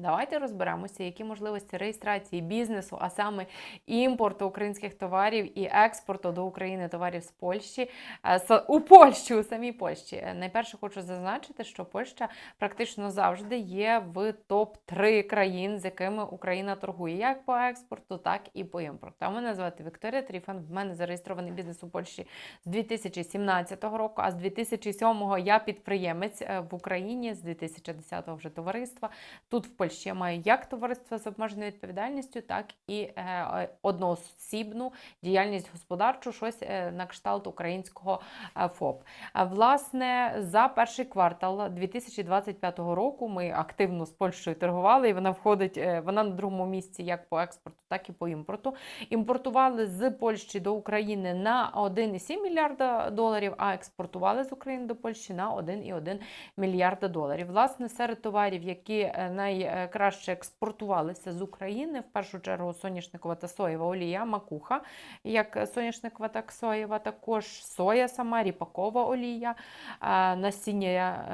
Давайте розберемося, які можливості реєстрації бізнесу, а саме імпорту українських товарів і експорту до України товарів з Польщі е, у Польщі, у самій Польщі. Е, Найперше хочу зазначити, що Польща практично завжди є в топ-3 країн, з якими Україна торгує як по експорту, так і по імпорту. А мене звати Вікторія Тріфан. В мене зареєстрований бізнес у Польщі з 2017 року, а з 2007 я підприємець е, в Україні, з 2010 вже товариства. Тут в Польщі я маю як товариство з обмеженою відповідальністю, так і е, одноосібну діяльність господарчу, щось е, на кшталт українського е, ФОП. Власне, за перший квартал 2025 року ми активно з Польщею торгували, і вона входить, вона на другому місці як по експорту, так і по імпорту. Імпортували з Польщі до України на 1,7 мільярда доларів, а експортували з України до Польщі на 1,1 мільярда доларів. Власне, серед товарів, які е, найкраще експортувалися з України, в першу чергу соняшникова та соєва олія, макуха, як соняшникова, так соєва, також соя сама, ріпакова олія, е, насіння,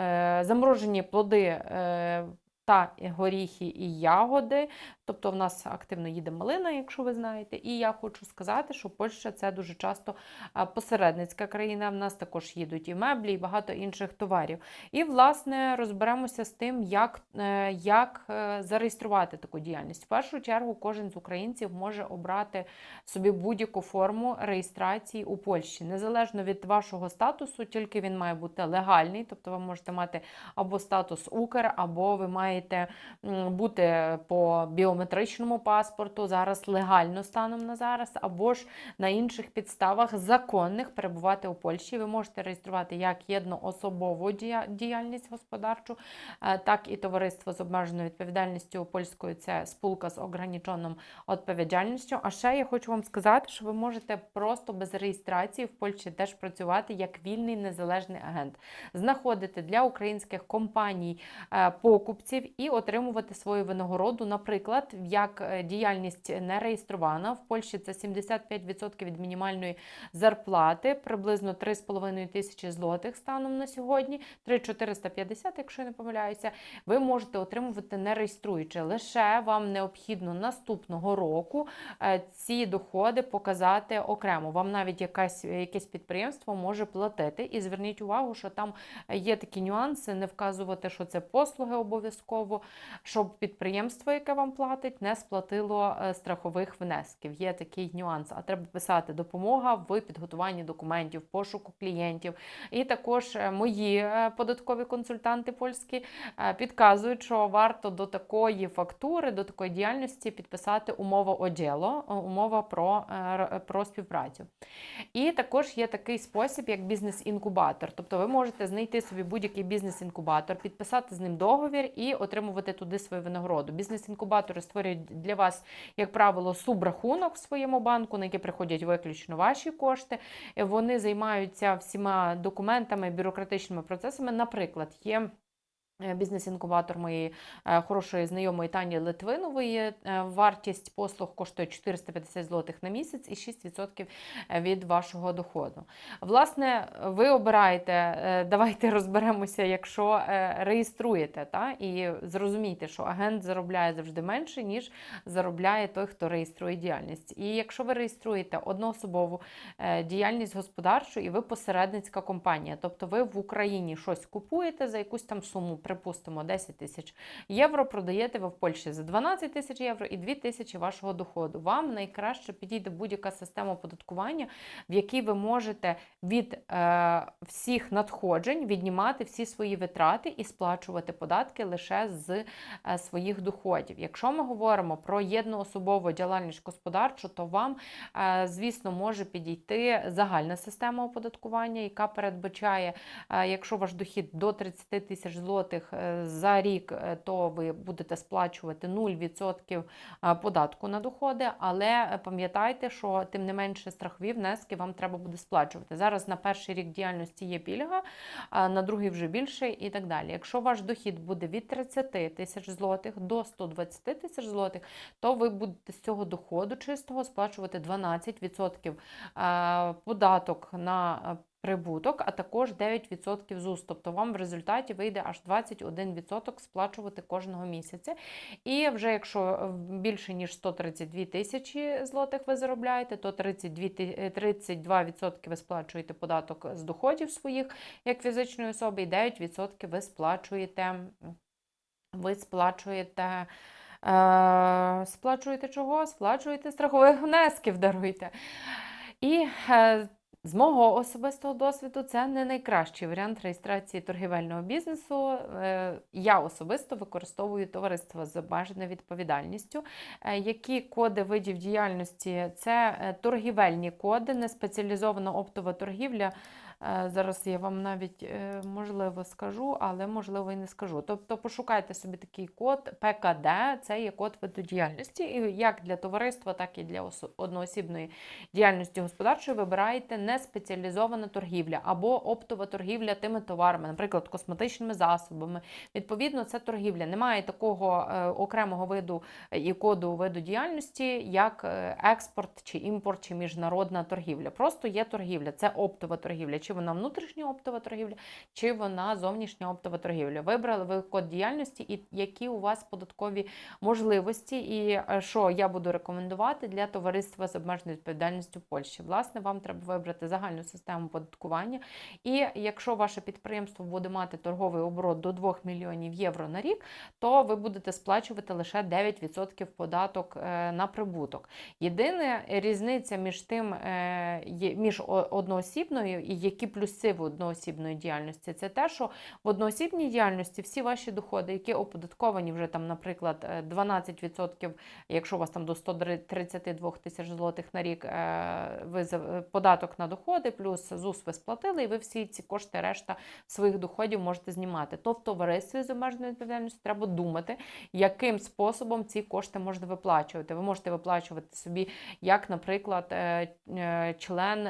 е, заморожені плоди. е, Та горіхи і ягоди, тобто в нас активно їде малина, якщо ви знаєте. І я хочу сказати, що Польща це дуже часто посередницька країна. В нас також їдуть і меблі, і багато інших товарів. І, власне, розберемося з тим, як, е, як е, зареєструвати таку діяльність. В першу чергу, кожен з українців може обрати собі будь-яку форму реєстрації у Польщі. Незалежно від вашого статусу, тільки він має бути легальний, тобто ви можете мати або статус Укр, або ви маєте бути по біометричному паспорту зараз легально станом на зараз, або ж на інших підставах законних перебувати у Польщі. Ви можете реєструвати як єдноособову діяльність господарчу, е, так і товариство з обмеженою відповідальністю польською це спілка з ограниченим відповідальністю. А ще я хочу вам сказати, що ви можете просто без реєстрації в Польщі теж працювати як вільний незалежний агент, знаходити для українських компаній е, покупців і отримувати свою винагороду. Наприклад, як е, діяльність не реєстрована в Польщі це 75% від мінімальної зарплати, приблизно 3,5 тисячі злотих станом на сьогодні, 3,450, якщо я не помиляюся. Ви можете отримувати не реєструючи. Лише вам необхідно наступного року е, ці доходи показати окремо. Вам навіть якась, якесь підприємство може платити. І зверніть увагу, що там є такі нюанси, не вказувати, що це послуги обов'язково, щоб підприємство, яке вам платить, не сплатило е, страхових внесків. Є такий нюанс. А треба писати допомога в підготуванні документів, пошуку клієнтів. І також е, мої е, податкові консультанти польські підказують, що варто до такої фактури, до такої діяльності підписати умова оділо, умова про, про співпрацю. І також є такий спосіб, як бізнес-інкубатор. Тобто ви можете знайти собі будь-який бізнес-інкубатор, підписати з ним договір і отримувати туди свою винагороду. Бізнес-інкубатори створюють для вас, як правило, субрахунок в своєму банку, на який приходять виключно ваші кошти. Вони займаються всіма документами, бюрократичними процесами. Наприклад, є. Е, Бізнес-інкубатор моєї е, хорошої знайомої Тані Литвинової. Е, Вартість послуг коштує 450 злотих на місяць і 6% від вашого доходу. Власне, ви обираєте, давайте розберемося, якщо реєструєте, та, і зрозумійте, що агент заробляє завжди менше, ніж заробляє той, хто реєструє діяльність. І якщо ви реєструєте одноособову діяльність господарчу, і ви посередницька компанія, тобто ви в Україні щось купуєте за якусь там суму, припустимо, 10 тисяч євро, продаєте ви в Польщі за 12 тисяч євро і 2 тисячі вашого доходу. Вам найкраще підійде будь-яка система оподаткування, в якій ви можете від е, всіх надходжень віднімати всі свої витрати і сплачувати податки лише з е, своїх доходів. Якщо ми говоримо про єдноособову діяльність господарчу, то вам, е, звісно, може підійти загальна система оподаткування, яка передбачає, е, якщо ваш дохід до 30 тисяч злотих е, за рік, е, то ви будете сплачувати 0% е, податку на доходи, але пам'ятайте, що тим не менше страхові внески вам треба буде сплачувати. Зараз на перший рік діяльності є пільга, на другий вже більше і так далі. Якщо ваш дохід буде від 30 тисяч злотих до 120 тисяч злотих, то ви будете з цього доходу чистого сплачувати 12% е, податок на прибуток, а також 9% ЗУС. Тобто вам в результаті вийде аж 21% сплачувати кожного місяця. І вже якщо більше ніж 132 тисячі злотих ви заробляєте, то 32, ти- е, 32% ви сплачуєте податок з доходів своїх як фізичної особи, і 9% ви сплачуєте. Ви сплачуєте. Е, сплачуєте чого? Сплачуєте страхових внесків, даруйте. І е, з мого особистого досвіду це не найкращий варіант реєстрації торгівельного бізнесу. Е, Я особисто використовую товариство з обмеженою відповідальністю. Е, Які коди видів діяльності? Це е, торгівельні коди, не спеціалізована оптова торгівля. Е, Зараз я вам навіть е, можливо скажу, але можливо і не скажу. Тобто пошукайте собі такий код ПКД, це є код виду діяльності. І як для товариства, так і для одноосібної діяльності господарчої вибираєте неспеціалізована торгівля або оптова торгівля тими товарами, наприклад, косметичними засобами. Відповідно, це торгівля. Немає такого е, окремого виду і коду виду діяльності, як експорт чи імпорт, чи міжнародна торгівля. Просто є торгівля, це оптова торгівля. Чи вона внутрішня оптова торгівля, чи вона зовнішня оптова торгівля. Вибрали ви код діяльності і які у вас податкові можливості, і е, що я буду рекомендувати для товариства з обмеженою відповідальністю Польщі. Власне, вам треба вибрати загальну систему податкування. І якщо ваше підприємство буде мати торговий оборот до 2 мільйонів євро на рік, то ви будете сплачувати лише 9% податок е, на прибуток. Єдина різниця між тим, е, між одноосібною і які плюси в одноосібної діяльності, це те, що в одноосібній діяльності всі ваші доходи, які оподатковані вже там, наприклад, е, 12%, якщо у вас там до 132 тисяч злотих на рік, е, ви е, податок на доходи, плюс ЗУС ви сплатили, і ви всі ці кошти, решта своїх доходів можете знімати. То в товаристві з обмеженою відповідальністю треба думати, яким способом ці кошти можна виплачувати. Ви можете виплачувати собі, як, наприклад, е, е, член.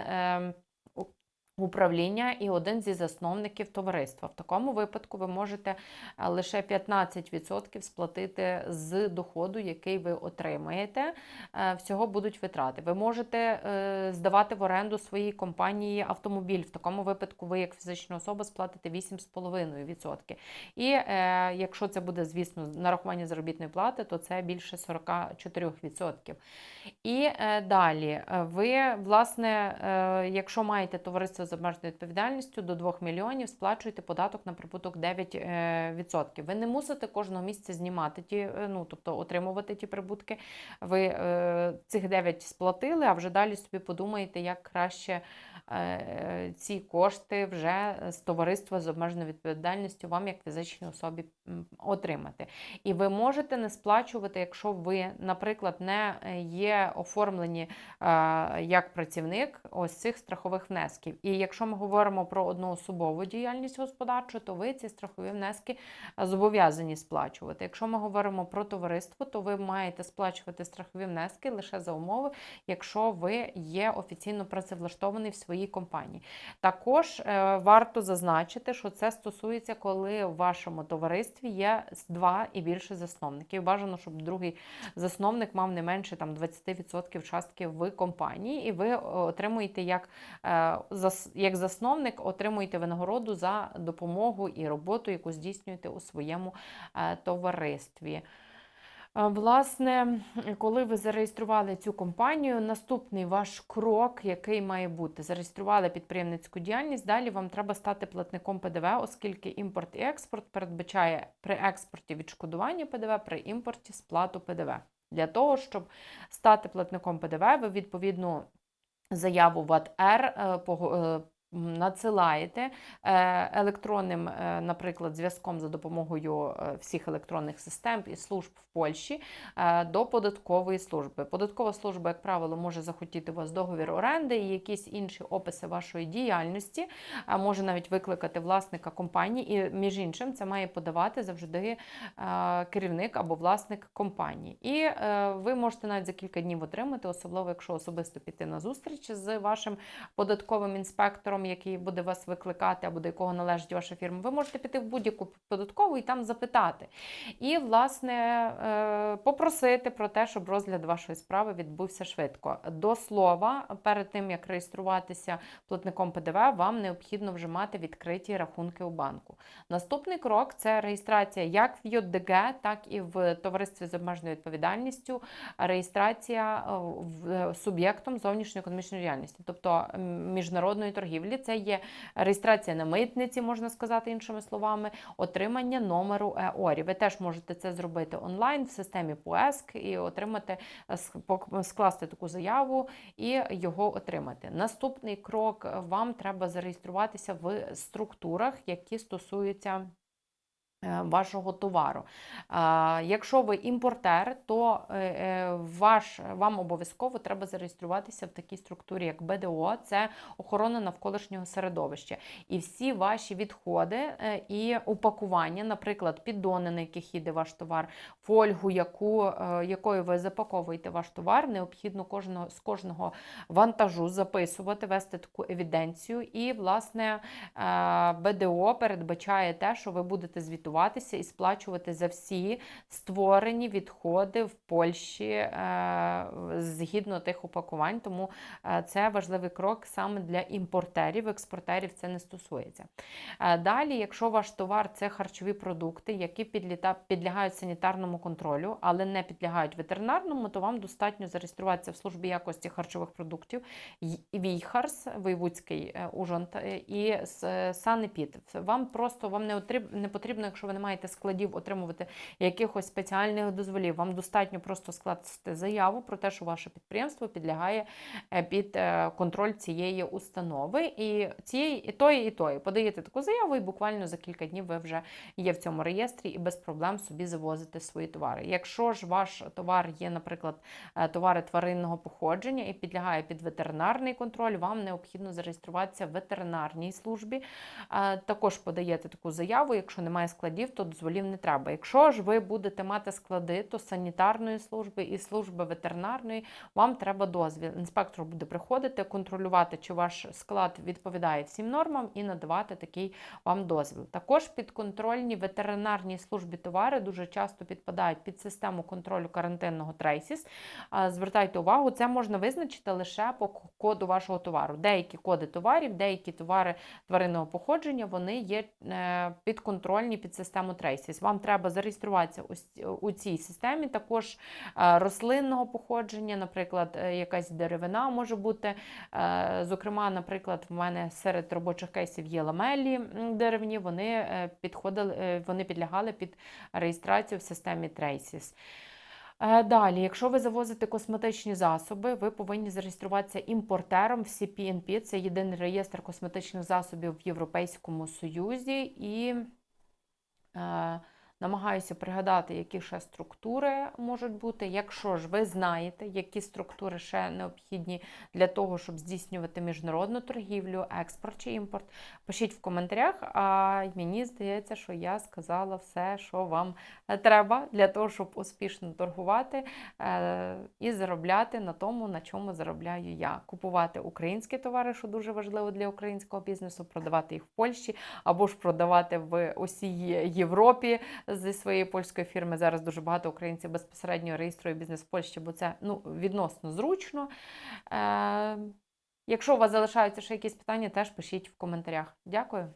Управління і один зі засновників товариства. В такому випадку ви можете е, лише 15% сплатити з доходу, який ви отримаєте. Е, Всього будуть витрати. Ви можете е, здавати в оренду своїй компанії автомобіль. В такому випадку ви, як фізична особа, сплатите 8,5%. І якщо це буде, звісно, нарахування заробітної плати, то це більше 44%. І далі, ви, власне, якщо маєте товариство з обмеженою відповідальністю до 2 мільйонів, сплачуєте податок на прибуток 9%. е. Ви не мусите кожного місяця знімати ті, е, ну тобто отримувати ті прибутки. Ви е, цих 9 сплатили, а вже далі собі подумаєте, як краще ці кошти вже з товариства з обмеженою відповідальністю вам, як фізичній особі, отримати. І ви можете не сплачувати, якщо ви, наприклад, не е, є оформлені е, як працівник ось цих страхових внесків. І якщо ми говоримо про одноособову діяльність господарчу, то ви ці страхові внески е, зобов'язані сплачувати. Якщо ми говоримо про товариство, то ви маєте сплачувати страхові внески лише за умови, якщо ви є офіційно працевлаштований в своїй компанії. Також е, варто зазначити, що це стосується, коли в вашому товаристві є два і більше засновників. Бажано, щоб другий засновник мав не менше там 20% частки в компанії, і ви е, отримуєте як, е, як засновник, отримуєте винагороду за допомогу і роботу, яку здійснюєте у своєму товаристві. Власне, коли ви зареєстрували цю компанію, наступний ваш крок, який має бути, зареєстрували підприємницьку діяльність. Далі вам треба стати платником ПДВ, оскільки імпорт і експорт передбачає при експорті відшкодування ПДВ, при імпорті сплату ПДВ. Для того, щоб стати платником ПДВ, ви відповідну заяву в АТР е, е, надсилаєте е, електронним, е, наприклад, зв'язком за допомогою е, всіх електронних систем і служб в Польщі до податкової служби. Податкова служба, як правило, може захотіти у вас договір оренди і якісь інші описи вашої діяльності, може навіть викликати власника компанії, і між іншим це має подавати завжди керівник або власник компанії. І ви можете навіть за кілька днів отримати, особливо якщо особисто піти на зустріч з вашим податковим інспектором, який буде вас викликати, або до якого належить ваша фірма, ви можете піти в будь-яку податкову і там запитати. І, власне, е, попросити про те, щоб розгляд вашої справи відбувся швидко. До слова, перед тим як реєструватися платником ПДВ, вам необхідно вже мати відкриті рахунки у банку. Наступний крок це реєстрація як в ЙОДГ, так і в товаристві з обмеженою відповідальністю, реєстрація е, е, суб'єктом зовнішньої економічної діяльності, тобто міжнародної торгівлі. Це є реєстрація на митниці, можна сказати іншими словами, отримання номеру ЕОРі. Ви теж можете це зробити онлайн в системі ПОЕСК і отримати е, скласти таку заяву і його отримати. Наступний крок вам треба зареєструватися в структурах, які стосуються. Е, Вашого товару. Якщо ви імпортер, то е, е, ваш, вам обов'язково треба зареєструватися в такій структурі, як БДО, це охорона навколишнього середовища. І всі ваші відходи і упакування, наприклад, піддони, на яких їде ваш товар, фольгу, яку, якою ви запаковуєте ваш товар, необхідно кожного, з кожного вантажу записувати, вести таку евіденцію. І, власне, БДО передбачає те, що ви будете звітуватися і сплачувати за всі створені відходи в Польщі е, згідно тих упакувань. Тому е, це важливий крок саме для імпортерів, експортерів це не стосується. Е, Далі, якщо ваш товар це харчові продукти, які підлягають санітарному контролю, але не підлягають ветеринарному, то вам достатньо зареєструватися в службі якості харчових продуктів Війхарс, Воєвудський е, Ужонт і Санепід. Вам просто вам не потрібно, якщо ви не маєте складів, отримувати якихось спеціальних дозволів. Вам достатньо просто скласти заяву про те, що ваше підприємство підлягає е, під е, контроль цієї установи. І цієї і тої, і тої подаєте таку заяву, і буквально за кілька днів ви вже є в цьому реєстрі і без проблем собі завозите свої товари. Якщо ж ваш товар є, наприклад, е, товари тваринного походження і підлягає під ветеринарний контроль, вам необхідно зареєструватися в ветеринарній службі. Також подаєте таку заяву. Якщо немає складів, то дозволів не треба. Якщо ж ви будете мати склади, то санітарної служби і служби ветеринарної вам треба дозвіл. Інспектор буде приходити, контролювати, чи ваш склад відповідає всім нормам, і надавати такий вам дозвіл. Також підконтрольні ветеринарній службі товари дуже часто підпадають під систему контролю карантинного Трейсіс. Звертайте увагу, це можна визначити лише по коду вашого товару. Деякі коди товарів, деякі товари тваринного походження, вони є е, підконтрольні під систему Трейсіс. Вам треба зареєструватися у цій системі. Також е, рослинного походження, наприклад, е, якась деревина може бути. Е, Зокрема, наприклад, в мене серед робочих кейсів є ламелі деревні, вони підходили, вони підлягали під реєстрацію в системі. Е, Далі, якщо ви завозите косметичні засоби, ви повинні зареєструватися імпортером в CPNP, це єдиний реєстр косметичних засобів в Європейському Союзі. І е, намагаюся пригадати, які ще структури можуть бути. Якщо ж ви знаєте, які структури ще необхідні для того, щоб здійснювати міжнародну торгівлю, експорт чи імпорт, пишіть в коментарях. А мені здається, що я сказала все, що вам треба для того, щоб успішно торгувати е, і заробляти на тому, на чому заробляю я. Купувати українські товари, що дуже важливо для українського бізнесу, продавати їх в Польщі або ж продавати в усій Європі зі своєї польської фірми. Зараз дуже багато українців безпосередньо реєструє бізнес в Польщі, бо це ну, відносно зручно. Е, якщо у вас залишаються ще якісь питання, теж пишіть в коментарях. Дякую.